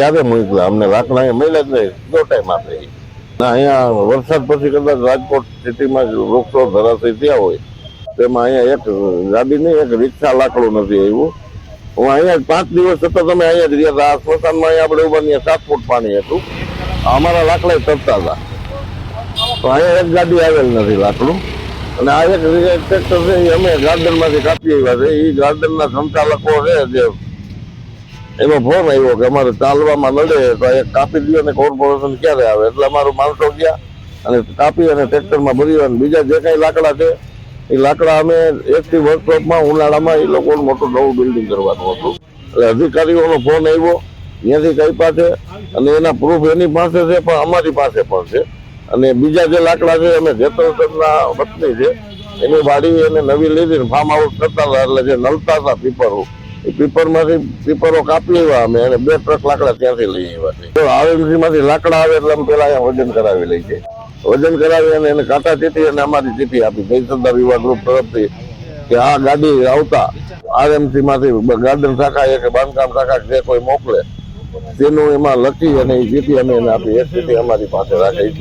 ક્યારે મોકલા અમને લાકડા અહીંયા મળ્યા જ નહીં. જો ટાઈમ આપે. ના, અહીંયા વરસાદ પછી કદાચ રાજકોટ સિટીમાં વૃક્ષો ધરાશય થયા હોય. તેમાં અહીંયા એક ગાડી નહીં, એક રિક્ષા લાકડું નથી આવ્યું. હું અહીંયા પાંચ દિવસ છતાં અમે અહીંયા જ રહ્યા હતા. આ સ્મશાનમાં અહીંયા આપણે ઊભા નહીં. સાત ફૂટ પાણી હતું. અમારા લાકડા તરતા હતા. તો અહીંયા એક ગાડી આવેલ નથી લાકડું. અને આ એક ટ્રેક્ટર છે, એ અમે ગાર્ડનમાંથી કાપી આવ્યા છે. એ ગાર્ડનના સંચાલકો છે જે એનો ફોન આવ્યો કે અમારે ચાલવામાં નડે તો એક કાપી દો અને કોર્પોરેશન ક્યારે આવે? એટલે અમારું માણસો ગયા અને કાપી અને ટ્રેક્ટરમાં ભરી અને બીજા જે કાંઈ લાકડા છે, એ લાકડા અમે એકથી વર્કશોપમાં ઉનાળામાં એ લોકોનું મોટું નવું બિલ્ડિંગ કરવાનું હતું. એટલે અધિકારીઓનો ફોન આવ્યો, ત્યાંથી કઈ પાસે અને એના પ્રૂફ એની પાસે છે, પણ અમારી પાસે પણ છે. અને બીજા જે લાકડા છે, અમે જેતરસરના વતની છે, એની વાડી એને નવી લીધી ફાર્મ હાઉસ કરતા હતા, એટલે જે નલતા હતા, પીપર એ પીપરમાંથી પીપરો કાપી આવ્યા અમે અને બે ટ્રક લાકડા ત્યાંથી લઈ આવ્યા છે. લાકડા આવે એટલે અમે પેલા અહીંયા વજન કરાવી લઈ છે વજન કરાવી અને એને કાંટા ચીઠી અને અમારી ચીઠી આપી. જય સરદાર યુવા ગ્રુપ તરફથી કે આ ગાડી આવતા આરએમસી માંથી ગાર્ડન શાખા કે બાંધકામ શાખા જે કોઈ મોકલે, તેનું એમાં લખી અને એ ચીઠી અમે એને આપી. એ ચીઠી અમારી પાસે રાખી.